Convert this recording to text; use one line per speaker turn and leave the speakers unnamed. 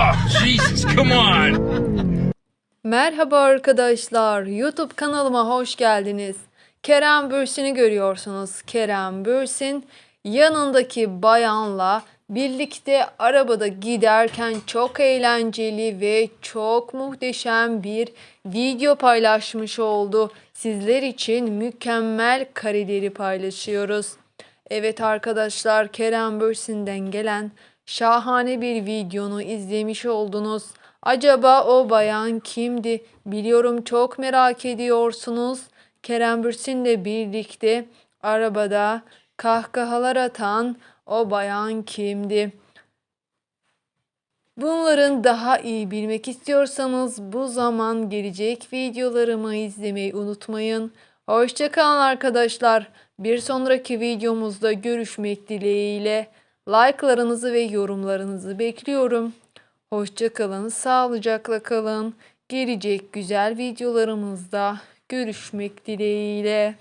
Oh, Jesus, come on.
Merhaba arkadaşlar. YouTube kanalıma hoş geldiniz. Kerem Bürsin'i görüyorsunuz. Kerem Bürsin yanındaki bayanla birlikte arabada giderken çok eğlenceli ve çok muhteşem bir video paylaşmış oldu. Sizler için mükemmel kareleri paylaşıyoruz. Evet arkadaşlar Kerem Bürsin'den gelen şahane bir videonu izlemiş oldunuz. Acaba o bayan kimdi? Biliyorum çok merak ediyorsunuz. Kerem Bürsin'le birlikte arabada kahkahalar atan o bayan kimdi? Bunların daha iyi bilmek istiyorsanız bu zaman gelecek videolarımı izlemeyi unutmayın. Hoşçakalın arkadaşlar. Bir sonraki videomuzda görüşmek dileğiyle. Like'larınızı ve yorumlarınızı bekliyorum. Hoşçakalın, sağlıcakla kalın. Gelecek güzel videolarımızda görüşmek dileğiyle.